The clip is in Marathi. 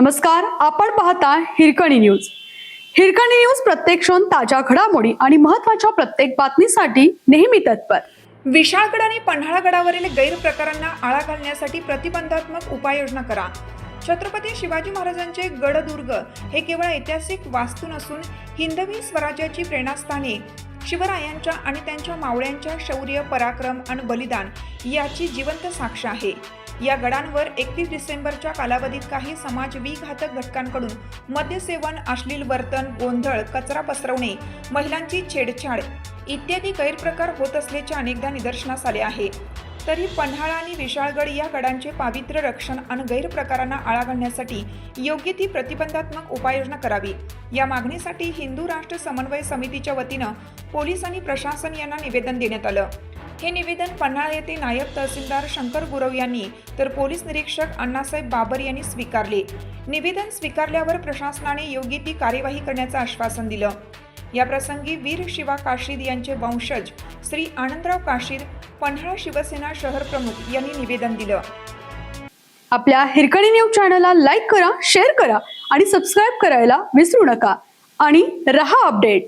नमस्कार आपण पाहता हिरकणी न्यूज. हिरकणी न्यूज प्रत्येक क्षण ताज्या घडामोडी आणि महत्त्वाच्या प्रत्येक बातमीसाठी नेहमी तत्पर. विशाळगड आणि पन्हाळगडावरील गैरप्रकारांना आळा घालण्यासाठी प्रतिबंधात्मक उपाययोजना करा. छत्रपती शिवाजी महाराजांचे गडदुर्ग हे केवळ ऐतिहासिक वास्तू नसून हिंदवी स्वराज्याची प्रेरणास्थाने. शिवरायांच्या आणि त्यांच्या मावळ्यांच्या शौर्य पराक्रम आणि बलिदान याची जिवंत साक्ष आहे. या गडांवर एकतीस डिसेंबरच्या कालावधीत काही समाज विघातक घटकांकडून मद्यसेवन अश्लील वर्तन गोंधळ कचरा पसरवणे महिलांची छेडछाड इत्यादी गैरप्रकार होत असल्याचे अनेकदा निदर्शनास आले आहे. तरी पन्हाळा आणि विशाळगड या गडांचे पावित्र्य रक्षण आणि गैरप्रकारांना आळा घालण्यासाठी योग्य ती प्रतिबंधात्मक उपाययोजना करावी. या मागणीसाठी हिंदू राष्ट्र समन्वय समितीच्या वतीनं पोलीस आणि प्रशासन यांना निवेदन देण्यात आलं. हे निवेदन पन्हाळा येथे नायब तहसीलदार शंकर गुरव यांनी तर पोलीस निरीक्षक अण्णासाहेब बाबर यांनी स्वीकारले. निवेदन स्वीकारल्यावर प्रशासनाने योग्य ती कार्यवाही करण्याचं आश्वासन दिलं. या प्रसंगी वीर शिवा काशीद यांचे वंशज श्री आनंदराव काशीद पन्हाळा शिवसेना शहर प्रमुख यांनी निवेदन दिलं. आपल्या हिरकणी न्यूज चॅनलला लाईक करा शेअर करा आणि सबस्क्राईब करायला विसरू नका. आणि रहा अपडेट.